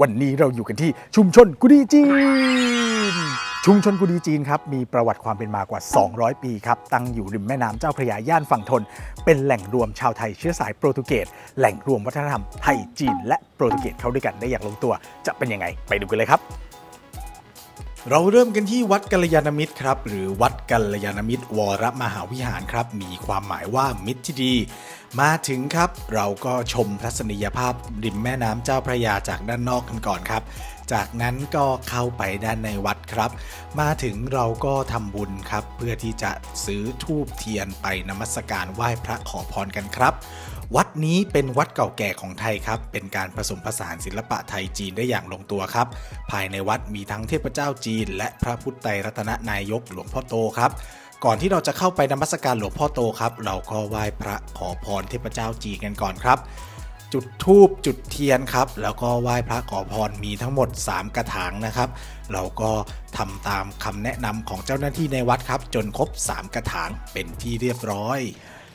วันนี้เราอยู่กันที่ชุมชนกุดีจีน ชุมชนกุดีจีนครับมีประวัติความเป็นมากว่า 200 ปีครับตั้งอยู่ริมแม่น้ำเจ้าพระยาย่านฝั่งทน เป็นแหล่งรวมชาวไทยเชื้อสายโปรตุเกสแหล่งรวมวัฒนธรรมไทยจีน และโปรตุเกสเข้าด้วยกันได้อย่างลงตัว จะเป็นยังไงไปดูกันเลยครับ เราเริ่มกันที่วัดกัลยาณมิตรครับ หรือวัดกัลยาณมิตร วรมหาวิหารครับ มีความหมายว่ามิตรที่ดี มาถึงครับ เราก็ชมทัศนียภาพริมแม่น้ำเจ้าพระยาจากด้านนอกกันก่อนครับ จากนั้นก็เข้าไปด้านในวัดครับ มาถึงเราก็ทำบุญครับ เพื่อที่จะซื้อทูบเทียนไปนมัสการไหว้พระขอพรกันครับ วัดนี้เป็นวัดเก่าแก่ของไทยครับ เป็นการผสมผสานศิลปะไทยจีนได้อย่างลงตัวครับ ภายในวัดมีทั้งเทพเจ้าจีน และพระพุทธไตรรัตนนายกหลวงพ่อโตครับก่อนที่เราจะเข้าไปนมัสการหลวงพ่อโตครับ เราก็ไหว้พระขอพรเทพเจ้าจีนกันก่อนครับ จุดทูบจุดเทียนครับ แล้วก็ไหว้พระขอพรมีทั้งหมด 3 กระถางนะครับ เราก็ทำตามคำแนะนำของเจ้าหน้าที่ในวัดครับ จนครบ 3 กระถางเป็นที่เรียบร้อย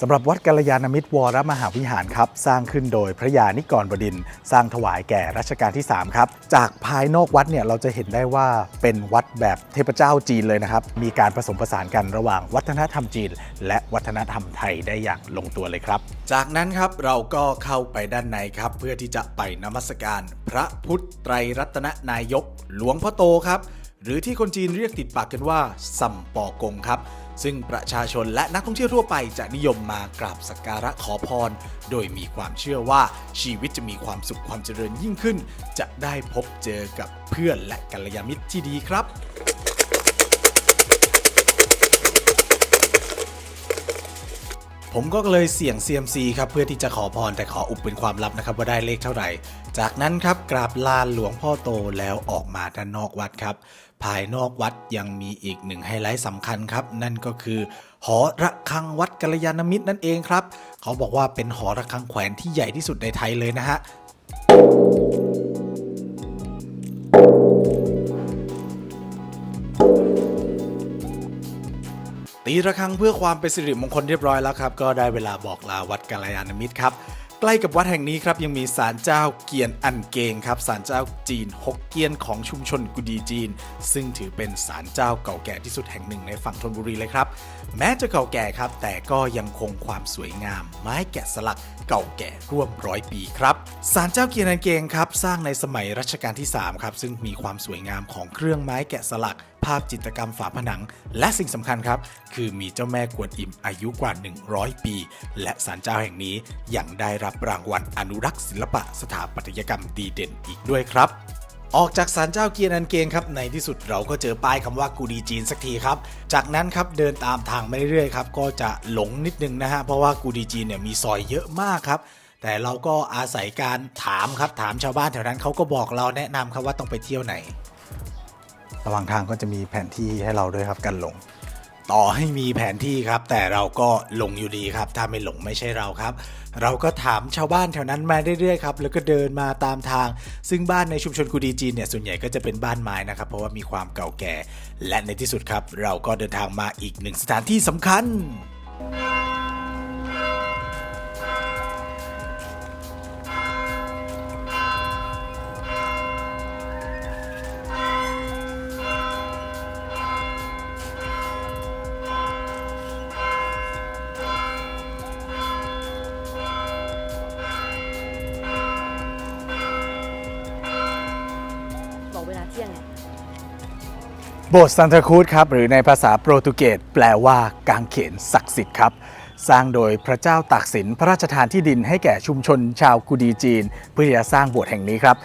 สำหรับวัดกัลยาณมิตรวรมหาวิหารครับ สร้างขึ้นโดยพระยานิกรบดิน สร้างถวายแก่รัชกาลที่ 3 ครับ จากภายนอกวัดเนี่ยเราจะเห็นได้ว่าเป็นวัดแบบเทพเจ้าจีนเลยนะครับ มีการผสมผสานกันระหว่างวัฒนธรรมจีน และวัฒนธรรมไทยได้อย่างลงตัวเลยครับ จากนั้นครับเราก็เข้าไปด้านในครับ เพื่อที่จะไปนมัสการ พระพุทธไตรรัตนนายก หลวงพ่อโตครับ หรือที่คนจีนเรียกติดปากกันว่าสัมปอกงครับ ซึ่งประชาชนและนักท่องเที่ยวทั่วไปจะนิยมมากราบสักการะขอพร โดยมีความเชื่อว่าชีวิตจะมีความสุขความเจริญยิ่งขึ้น จะได้พบเจอกับเพื่อนและกัลยาณมิตรที่ดีครับ ผมก็เลยเสี่ยง CMC ครับเพื่อที่จะขอพรแต่ขออุบเป็นความลับนะครับว่าได้เลขเท่าไหร่ จากนั้นครับกราบลานหลวงพ่อโตแล้วออกมาด้านนอกวัดครับ ภายนอกวัดยังมีอีกหนึ่งไฮไลท์สำคัญครับ นั่นก็คือ หอระฆังวัดกัลยาณมิตรนั่นเองครับ เขาบอกว่าเป็นหอระฆังแขวนที่ใหญ่ที่สุดในไทยเลยนะฮะ ตีระฆังเพื่อความเป็นสิริมงคลเรียบร้อยแล้วครับ ก็ได้เวลาบอกลาวัดกัลยาณมิตรครับ ใกล้กับวัดแห่งนี้ครับยังมีศาลเจ้าเกียนอันเกงครับศาลเจ้าจีนฮกเกี้ยนของชุมชนกุดีจีน ซึ่งถือเป็นศาลเจ้าเก่าแก่ที่สุดแห่งหนึ่งในฝั่งธนบุรีเลยครับ แม้จะเก่าแก่ครับ แต่ก็ยังคงความสวยงาม ไม้แกะสลักเก่าแก่ร่วมร้อยปีครับศาลเจ้าเกียนอันเกงครับสร้างในสมัยรัชกาลที่สามครับซึ่งมีความสวยงามของเครื่องไม้แกะสลัก ภาพจิตรกรรมฝาผนัง และสิ่งสำคัญครับ คือมีเจ้าแม่กวนอิมอายุกว่า 100 ปี และศาลเจ้าแห่งนี้ยังได้รับรางวัลอนุรักษ์ศิลปะสถาปัตยกรรมดีเด่นอีกด้วยครับออกจากศาลเจ้าเกียรนันเกงครับในที่สุดเราก็เจอป้ายคำว่ากูดีจีนสักทีครับ จากนั้นครับเดินตามทางมาเรื่อยๆครับก็จะหลงนิดนึงนะฮะเพราะว่ากูดีจีนเนี่ยมีซอยเยอะมากครับ แต่เราก็อาศัยการถามครับถามชาวบ้านแถวนั้นเขาก็บอกเราแนะนำครับว่าต้องไปเที่ยวไหน ระหว่างทางก็จะมีแผนที่ให้เราด้วยครับกันหลง ต่อให้มีแผนที่ครับ แต่เราก็หลงอยู่ดีครับ ถ้าไม่หลงไม่ใช่เราครับ เราก็ถามชาวบ้านแถวนั้นมาเรื่อยๆครับแล้วก็เดินมาตามทาง ซึ่งบ้านในชุมชนกูดีจีนเนี่ยส่วนใหญ่ก็จะเป็นบ้านไม้นะครับ เพราะว่ามีความเก่าแก่ และในที่สุดครับ เราก็เดินทางมาอีกหนึ่งสถานที่สำคัญ โบสถ์ซันตาคูดครับหรือในภาษาโปรตุเกสแปลว่ากางเขนศักดิ์สิทธิ์ครับ สร้างโดยพระเจ้าตากสินพระราชทานที่ดินให้แก่ชุมชนชาวกูดีจีน เพื่อจะสร้างโบสถ์แห่งนี้ครับ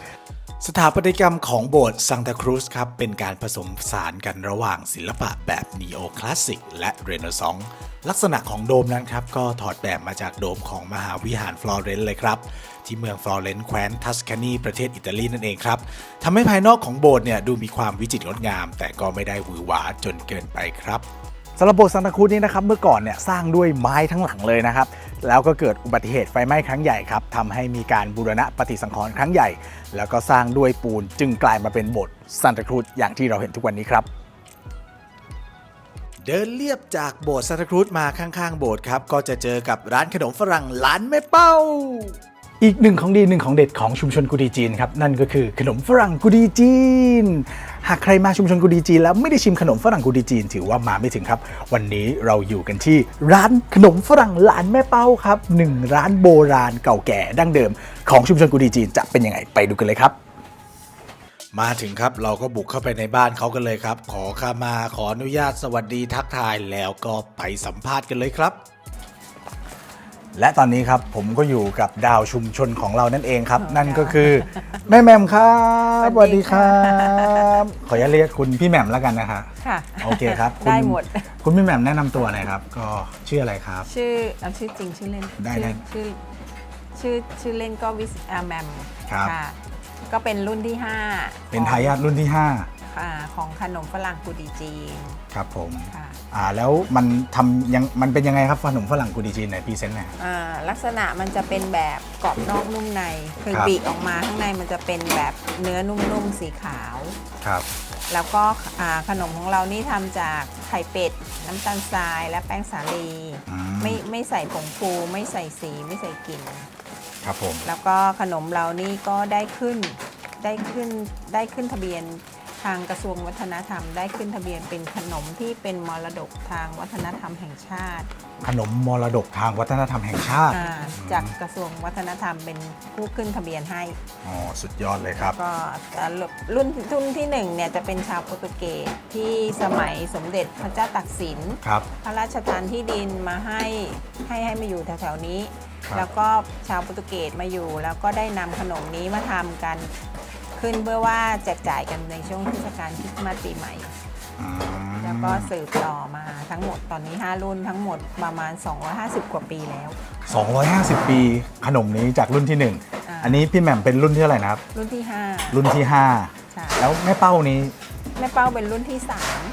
สถาปัตยกรรมของโบสถ์ซังตาครูสครับ เป็นการผสมผสานกันระหว่างศิลปะแบบนีโอคลาสสิกและเรเนซองส์ลักษณะของโดมนั้นครับ ก็ถอดแบบมาจากโดมของมหาวิหารฟลอเรนซ์เลยครับ ที่เมืองฟลอเรนซ์แคว้นทัสคานีประเทศอิตาลีนั่นเองครับทำให้ภายนอกของโบสถ์เนี่ยดูมีความวิจิตรงดงาม แต่ก็ไม่ได้หวือหวาจนเกินไปครับสำหรับโบสถ์ซันตาครูซนี้นะครับเมื่อก่อนเนี่ยสร้างด้วยไม้ทั้งหลังเลยนะครับ แล้วก็เกิดอุบัติเหตุไฟไหม้ครั้งใหญ่ครับทำให้มีการบูรณะปฏิสังขรณ์ครั้งใหญ่ แล้วก็สร้างด้วยปูนจึงกลายมาเป็นโบสถ์ซันตาครูซอย่างที่เราเห็นทุกวันนี้ครับ เดินเลียบจากโบสถ์ซันตาครูซมาข้างๆ โบสถ์ครับ ก็จะเจอกับร้านขนมฝรั่งร้านแม่เป้า อีกหนึ่งของดีหนึ่งของเด็ดของชุมชนกุดีจีนครับนั่นก็คือขนมฝรั่งกุดีจีน หากใครมาชุมชนกุดีจีนแล้วไม่ได้ชิมขนมฝรั่งกุดีจีน ถือว่ามาไม่ถึงครับ วันนี้เราอยู่กันที่ร้านขนมฝรั่งหลานแม่เป้าครับหนึ่งร้านโบราณเก่าแก่ดั้งเดิม ของชุมชนกุดีจีนจะเป็นยังไงไปดูกันเลยครับ มาถึงครับเราก็บุกเข้าไปในบ้านเขากันเลยครับ ขอขามาขออนุญาตสวัสดีทักทายแล้วก็ไปสัมภาษณ์กันเลยครับ และตอนนี้ครับผมก็อยู่กับดาวชุมชนของเรานั่นเองครับ นั่นก็คือ แม่แหม่มครับสสวัวัสสดีดีครัค่ะบขออนุญาตเรียกคุณพี่แหม่มแล้วกันนะคะค่ะโอเคครับคุณได้หมด คุณพี่แหม่มแนะนำตัวหน่อยครับ ก็ชื่ออะไรครับ ชื่อเอาชื่อจริงชื่อเล่นได้ชื่อได้ชื่อชื่อชื่อเล่นก็วิสอาแมมครับค่ะ ก็เป็นรุ่นที่ 5 เป็นทายาทรุ่นที่ ของขนมฝรั่งกุดีจีน5 ครับผมค่ะอ่าแล้วมันทำยังมันเป็นยังไงครับขนมฝรั่งกุดีจีนไหนพรีเซนต์หน่อย อ่าลักษณะมันจะเป็นแบบกรอบนอกนุ่มในคือครับบีออกมาข้างในมันจะเป็นแบบเนื้อนุ่มๆสีขาว ครับแล้วก็อ่าขนมของเรานี่ทำจากไข่เป็ด น้ำตาลทรายและแป้งสาลี อืไม่ไม่ใส่ผงฟูไม่ใส่สีไม่ใส่กลิ่น ครับผม แล้วก็ขนมเรานี่ก็ได้ขึ้นได้ขึ้นได้ขึ้นทะเบียน ทางกระทรวงวัฒนธรรมได้ขึ้นทะเบียนเป็นขนมที่เป็นมรดกทางวัฒนธรรมแห่งชาติ ขนมมรดกทางวัฒนธรรมแห่งชาติ อ่าจากกระทรวงวัฒนธรรมเป็นผู้ขึ้นทะเบียนให้ อ๋อ สุดยอดเลยครับ ก็อ่ารุ่นรุ่นที่หนึ่งเนี่ยจะเป็นชาวโปรตุเกสที่สมัยสมเด็จพระเจ้าตากสิน ครับ พระราชทานที่ดินมาให้ให้ให้มาอยู่แถวๆนี้ ครับ แล้วก็ชาวโปรตุเกสมาอยู่ แล้วก็ได้นำขนมนี้มาทำกัน ขึ้นเพื่อว่าแจกจ่ายกันในช่วงเทศกาลคริสต์มาสปีใหม่ อืมแล้วก็สืบต่อมาทั้งหมดตอนนี้ 5 รุ่นทั้งหมดประมาณ 250 กว่าปีแล้ว 250 ปีขนมนี้จากรุ่นที่ อ่า 1 อันนี้พี่แหม่มเป็นรุ่นที่เท่าไหร่นะครับ รุ่นที่รุ่นที่5ใช่5 แล้วแม่เป้านี้แม่เป้าเป็นรุ่นที่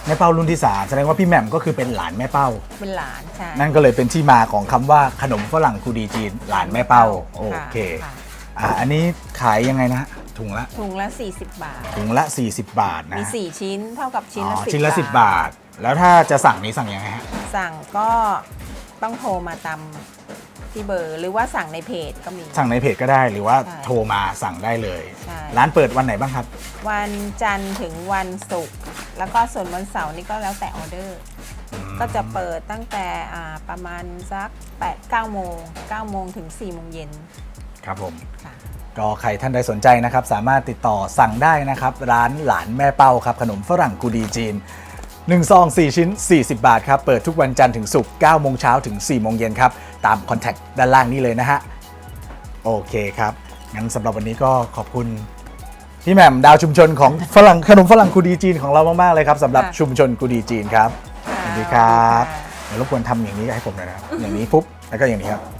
แม่เป้ารุ่นที่3แสดงว่าพี่แหม่มก็คือเป็นหลานแม่เป้า 3 เป็นหลานใช่นั่นก็เลยเป็นที่มาของคำว่าขนมฝรั่งคูดีจีนหลานแม่เป้าโอเค ค่ะ อ่าอันนี้ขายยังไงนะฮะถุงละถุงละ 40 บาท ถุงละ 40 บาทนะมี4ชิ้นเท่ากับชิ้นอ๋ละอ10ชิ้นละบาท10 บาท แล้วถ้าจะสั่งนี้สั่งยังไงฮะสั่งก็ต้องโทรมาตามที่เบอร์ หรือว่าสั่งในเพจก็มี สั่งในเพจก็ได้หรือว่าใช่โทรมาสั่งได้เลย ใช่ ร้านเปิดวันไหนบ้างครับ วันจันทร์ถึงวันศุกร์แล้วก็ส่วนวันเสาร์นี่ก็แล้วแต่ออเดอร์ ก็จะเปิดตั้งแต่อ่าประมาณสัก8 9โมง9โมงถึง4โมงเย็น ครับผมค่ะก็ใครท่านใดสนใจนะครับ สามารถติดต่อสั่งได้นะครับ ร้านหลานแม่เป้าครับ ขนมฝรั่งกูดีจีน1ซอง4 ชิ้น 40 บาทครับ เปิดทุกวันจันทร์ถึงศุกร์9โมงเช้าถึง 4 โมงเย็นครับ ตามคอนแทคด้านล่างนี้เลยนะฮะ โอเคครับ งั้นสำหรับวันนี้ก็ขอบคุณพี่แหม่มดาวชุมชนของฝรั่งขนมฝรั่งกูดีจีนของเรามาก ๆ เลยครับสำหรับค่ะชุมชนกูดีจีนครับสวัสดีครับเดี๋ยวรบกวนทำอย่างนี้ให้ผมหน่อยนะครับอย่างนี้ปุ๊บแล้วก็อย่างนี้ครับอ่า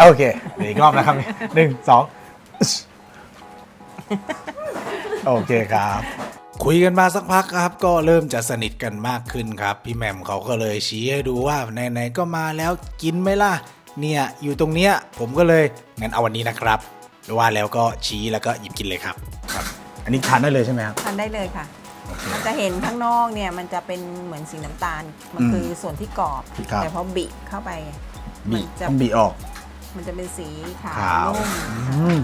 โอเคเดี๋ยวอีกรอบนะครับหนึ่งสองโอเคครับ คุยกันมาสักพักครับ ก็เริ่มจะสนิทกันมากขึ้นครับ พี่แหม่มเขาก็เลยชี้ให้ดูว่าไหนๆก็มาแล้วกินไหมล่ะ เนี่ยอยู่ตรงเนี้ยผมก็เลยงั้นเอาวันนี้นะครับว่าแล้วก็ชี้แล้วก็หยิบกินเลยครับครับ อันนี้ทานได้เลยใช่ไหมครับ ทานได้เลยค่ะโอเคมันจะเห็นข้างนอกเนี่ยมันจะเป็นเหมือนสีน้ำตาล มันอืมคือส่วนที่กรอบ ครับ แต่พอบิเข้าไป บีมันจะ ต้องบีออก มันจะเป็นสีขาขาววนุ่มอืม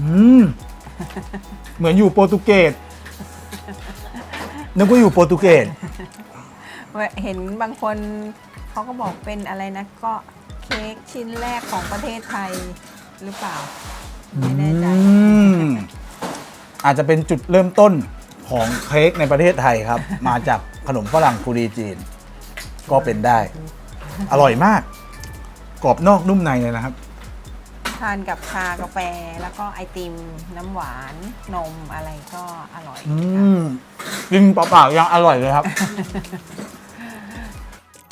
อืม เหมือนอยู่โปรตุเกสนึกว่าอยู่โปรตุเกส เห็นบางคนเขาก็บอกเป็นอะไรนะ ก็เค้กชิ้นแรกของประเทศไทยหรือเปล่า ไม่แน่ใจ อืม อาจจะเป็นจุดเริ่มต้นของเค้กในประเทศไทยครับ มาจากขนมฝรั่งกุรีจีน ก็เป็นได้ อร่อยมาก กรอบนอกนุ่มในเลยนะครับ ทานกับชากาแฟแล้วก็ไอติมน้ำหวานนมอะไรก็อร่อยอืค่ะมกินเปล่าๆยังอร่อยเลยครับ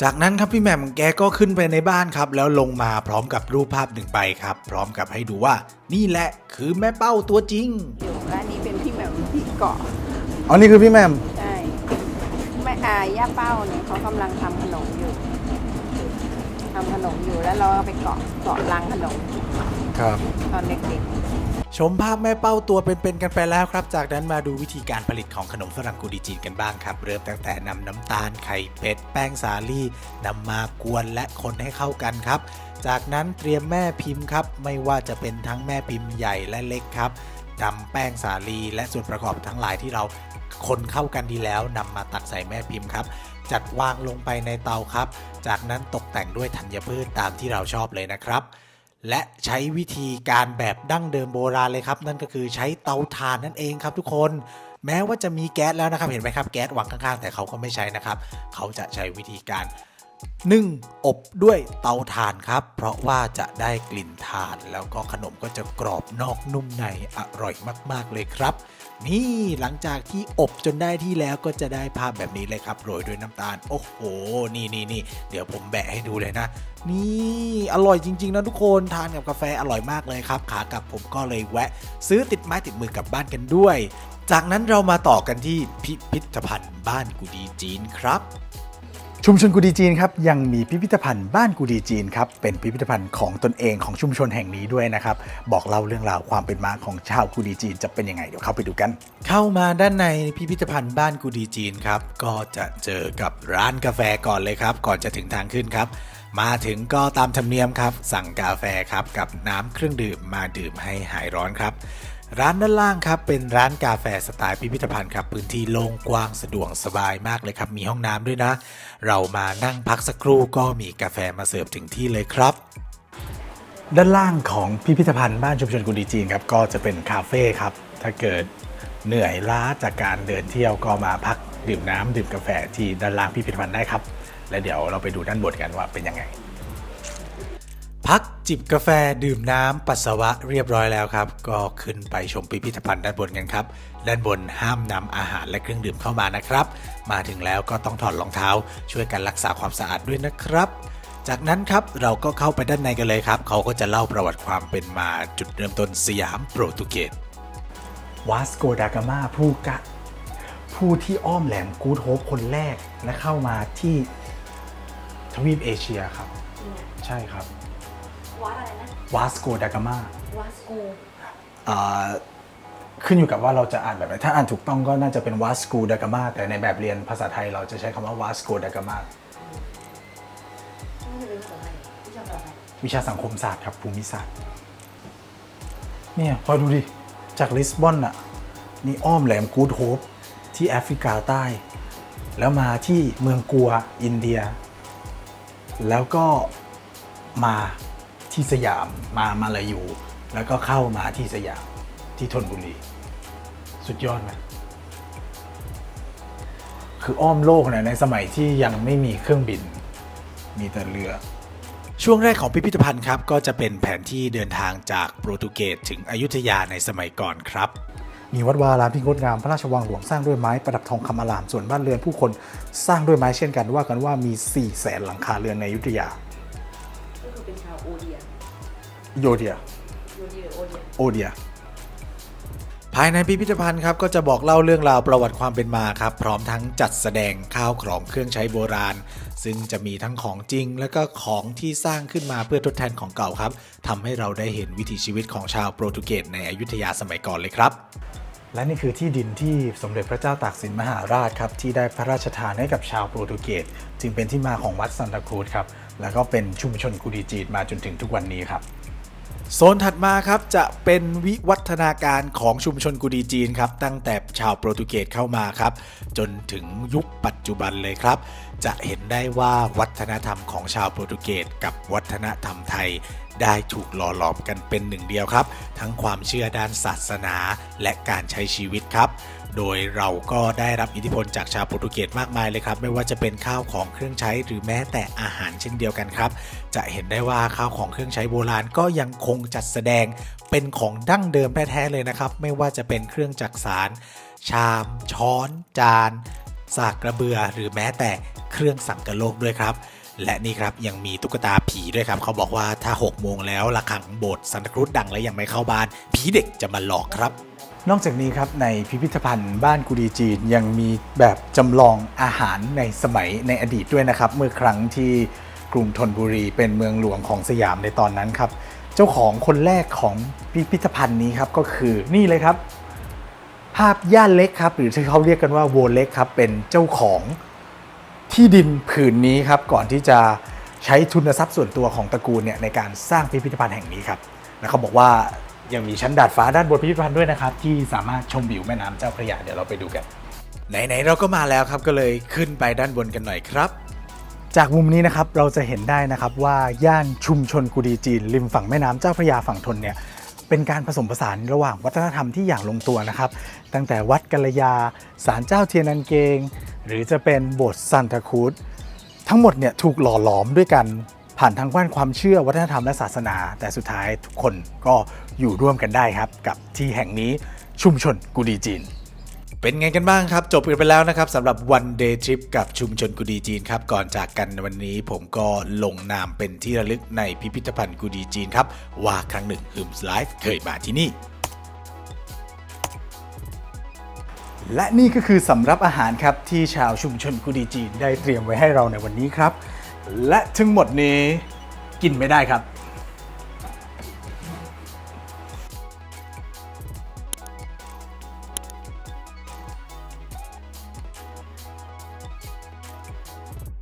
จากนั้นครับพี่แหม่มแกก็ขึ้นไปในบ้านครับ แล้วลงมาพร้อมกับรูปภาพหนึ่งใบครับ พร้อมกับให้ดูว่า นี่แหละคือแม่เป้าตัวจริง อยู่ร้านนี้เป็นพี่แหม่มพี่เกาะอ๋อ นี่คือพี่แหม่ม ใช่แม่อาย่าเป้าเนี่ยเขากำลังทำขนมอยู่ ทำขนมอยู่แล้วเราก็ไปเกาะเกาะรังขนมครับ ตอนเด็กชมภาพแม่เป้าตัวเป็นๆกันไปแล้วครับ จากนั้นมาดูวิธีการผลิตของขนมฝรั่งกูดีจีนกันบ้างครับ เริ่มตั้งแต่นำน้ำตาลไข่เป็ดแป้งสาลี่นำมากวนและคนให้เข้ากันครับ จากนั้นเตรียมแม่พิมพ์ครับ ไม่ว่าจะเป็นทั้งแม่พิมพ์ใหญ่และเล็กครับ นำแป้งสาลีและส่วนประกอบทั้งหลายที่เราคนเข้ากันดีแล้วนำมาตักใส่แม่พิมพ์ครับ จัดวางลงไปในเตาครับ จากนั้นตกแต่งด้วยธัญพืชตามที่เราชอบเลยนะครับ และใช้วิธีการแบบดั้งเดิมโบราณเลยครับ นั่นก็คือใช้เตาถ่านนั่นเองครับทุกคนแม้ว่าจะมีแก๊สแล้วนะครับ เห็นไหมครับแก๊สวางข้างๆ แต่เขาก็ไม่ใช้นะครับ เขาจะใช้วิธีการ นึ่งอบด้วยเตาถ่านครับ เพราะว่าจะได้กลิ่นถ่าน แล้วก็ขนมก็จะกรอบนอกนุ่มในอร่อยมาก ๆ เลยครับ นี่หลังจากที่อบจนได้ที่แล้วก็จะได้ภาพแบบนี้เลยครับโรยด้วยน้ำตาล โอ้โห นี่นี่นี่เดี๋ยวผมแบะให้ดูเลยนะ นี่อร่อยจริง ๆ นะทุกคนทานกับกาแฟอร่อยมากเลยครับ ขากลับผมก็เลยแวะ ซื้อติดไม้ติดมือกลับบ้านกันด้วย จากนั้นเรามาต่อกันที่พิพิธภัณฑ์บ้านกุดีจีนครับ ชุมชนกุดีจีนครับยังมีพิพิธภัณฑ์บ้านกุดีจีนครับเป็นพิพิธภัณฑ์ของตนเองของชุมชนแห่งนี้ด้วยนะครับบอกเล่าเรื่องราวความเป็นมาของชาวกุดีจีนจะเป็นยังไงเดี๋ยวเข้าไปดูกัน เข้ามาด้านในพิพิธภัณฑ์บ้านกุดีจีนครับก็จะเจอกับร้านกาแฟก่อนเลยครับ ก่อนจะถึงทางขึ้นครับ มาถึงก็ตามธรรมเนียมครับ สั่งกาแฟครับกับน้ำเครื่องดื่มมาดื่มให้หายร้อนครับ ร้านด้านล่างครับเป็นร้านกาแฟสไตล์พิพิธภัณฑ์ครับพื้นที่โล่งกว้างสะดวกสบายมากเลยครับ มีห้องน้ำด้วยนะ เรามานั่งพักสักครู่ก็มีกาแฟมาเสิร์ฟถึงที่เลยครับ ด้านล่างของพิพิธภัณฑ์บ้านชุมชนกุดีจีนครับก็จะเป็นคาเฟ่ครับถ้าเกิดเหนื่อยล้าจากการเดินเที่ยวก็มาพักดื่มน้ำดื่มกาแฟที่ด้านล่างพิพิธภัณฑ์ได้ครับ และเดี๋ยวเราไปดูด้านบนกันว่าเป็นยังไง พักจิบกาแฟดื่มน้ำปัสสาวะเรียบร้อยแล้วครับ ก็ขึ้นไปชมพิพิธภัณฑ์ด้านบนกันครับ ด้านบนห้ามนำอาหารและเครื่องดื่มเข้ามานะครับ มาถึงแล้วก็ต้องถอดรองเท้า ช่วยกันรักษาความสะอาดด้วยนะครับจากนั้นครับเราก็เข้าไปด้านในกันเลยครับ เขาก็จะเล่าประวัติความเป็นมาจุดเริ่มต้นสยามโปรตุเกสวาสโกดากามาผู้กะ ผู้ที่อ้อมแหลมกูดโฮปคนแรกและเข้ามาที่ทวีปเอเชียครับ ใช่ครับ วัดอะไรนะวาสโกดากามาวัสโกขึ้นอยู่กับว่าเราจะอ่านแบบไหนถ้าอ่านถูกต้องก็น่าจะเป็นวาสโกดากามาแต่ในแบบเรียนภาษาไทยเราจะใช้คำว่าวาสโกดากามาน่าจะเป็นภาษาไทยวิชาภาษาไทยวิชาสังคมศาสตร์ครับภูมิศาสตร์เนี่ยพอดูดิ จากลิสบอนอะนี่อ้อมแหลมกูดโฮปที่แอฟริกาใต้ แล้วมาที่เมืองกัวอินเดีย แล้วก็มา ที่สยามมามาลายู แล้วก็เข้ามาที่สยามที่ธนบุรี สุดยอดไหมคืออ้อมโลกเนี่ยในสมัยที่ยังไม่มีเครื่องบิน มีแต่เรือ ช่วงแรกของพิพิธภัณฑ์ครับ ก็จะเป็นแผนที่เดินทางจากโปรตุเกสถึงอยุธยาในสมัยก่อนครับมีวัดวาอารามที่งดงามพระราชวังหลวงสร้างด้วยไม้ประดับทองคำอารามส่วนบ้านเรือนผู้คนสร้างด้วยไม้เช่นกันว่ากันว่ามี4 0 0แสนหลังคาเรือนในอยุธยา โยเดียโอเดียโอเดียโอเดียภายในพิพิธภัณฑ์ครับก็จะบอกเล่าเรื่องราวประวัติความเป็นมาครับ พร้อมทั้งจัดแสดงข้าวของเครื่องใช้โบราณ ซึ่งจะมีทั้งของจริง และก็ของที่สร้างขึ้นมาเพื่อทดแทนของเก่าครับทำให้เราได้เห็นวิถีชีวิตของชาวโปรตุเกสในอยุธยาสมัยก่อนเลยครับ และนี่คือที่ดินที่สมเด็จพระเจ้าตากสินมหาราชครับที่ได้พระราชทานให้กับชาวโปรตุเกสจึงเป็นที่มาของวัดซันตาครูดครับแล้วก็เป็นชุมชนกุดีจีนมาจนถึงทุกวันนี้ครับ โซนถัดมาครับจะเป็นวิวัฒนาการของชุมชนกุดีจีนครับ ตั้งแต่ชาวโปรตุเกสเข้ามาครับ จนถึงยุคปัจจุบันเลยครับ จะเห็นได้ว่าวัฒนธรรมของชาวโปรตุเกสกับวัฒนธรรมไทย ได้ถูกหล่อหลอมกันเป็นหนึ่งเดียวครับ ทั้งความเชื่อด้านศาสนาและการใช้ชีวิตครับ โดยเราก็ได้รับอิทธิพลจากชาวโปรตุเกสมากมายเลยครับ ไม่ว่าจะเป็นข้าวของเครื่องใช้หรือแม้แต่อาหารเช่นเดียวกันครับ จะเห็นได้ว่าข้าวของเครื่องใช้โบราณก็ยังคงจัดแสดงเป็นของดั้งเดิมแท้ๆเลยนะครับ ไม่ว่าจะเป็นเครื่องจักสาร ชาม ช้อน จานสากกระเบือ หรือแม้แต่เครื่องสังกะโลกด้วยครับและนี่ครับยังมีตุ๊กตาผีด้วยครับ เขาบอกว่าถ้า 6 โมงแล้วระฆังโบสถ์ซันตาครุฑดังและยังไม่เข้าบ้าน ผีเด็กจะมาหลอกครับ นอกจากนี้ครับในพิพิธภัณฑ์บ้านกุดีจีนยังมีแบบจำลองอาหารในสมัยในอดีตด้วยนะครับ เมื่อครั้งที่กรุงธนบุรีเป็นเมืองหลวงของสยามในตอนนั้นครับ เจ้าของคนแรกของพิพิธภัณฑ์นี้ครับก็คือนี่เลยครับ ภาพย่านเล็กครับ หรือที่เขาเรียกกันว่าโวเล็กครับ เป็นเจ้าของที่ดินผืนนี้ครับก่อนที่จะใช้ทุนทรัพย์ส่วนตัวของตระกูลเนี่ยในการสร้างพิพิธภัณฑ์แห่งนี้ครับแล้วเขาบอกว่า ยังมีชั้นดาดฟ้าด้านบนพิพิธภัณฑ์ด้วยนะครับ ที่สามารถชมวิวแม่น้ำเจ้าพระยาเดี๋ยวเราไปดูกัน ไหนๆเราก็มาแล้วครับก็เลยขึ้นไปด้านบนกันหน่อยครับ จากมุมนี้นะครับเราจะเห็นได้นะครับว่าย่านชุมชนกุดีจีน ริมฝั่งแม่น้ำเจ้าพระยาฝั่งทนเนี่ยเป็นการผสมผสานระหว่างวัฒนธรรมที่อย่างลงตัวนะครับ ตั้งแต่วัดกัลยาศาลเจ้าเทียนันเกง หรือจะเป็นโบสถ์ซันตาครูดทั้งหมดเนี่ยถูกหล่อหลอมด้วยกัน ผ่านทางด้านความเชื่อวัฒนธรรมและศาสนา แต่สุดท้ายทุกคนก็อยู่ร่วมกันได้ครับ กับที่แห่งนี้ชุมชนกุดีจีน เป็นไงกันบ้างครับ จบกันไปแล้วนะครับสำหรับ one day trip กับชุมชนกุดีจีนครับ ก่อนจากกันวันนี้ผมก็ลงนามเป็นที่ระลึกในพิพิธภัณฑ์กุดีจีนครับ ว่าครั้งหนึ่งฮึมส์ไลฟ์เคยมาที่นี่และนี่ก็คือสำรับอาหารครับที่ชาวชุมชนกุดีจีนได้เตรียมไว้ให้เราในวันนี้ครับ และทั้งหมดนี้กินไม่ได้ครับ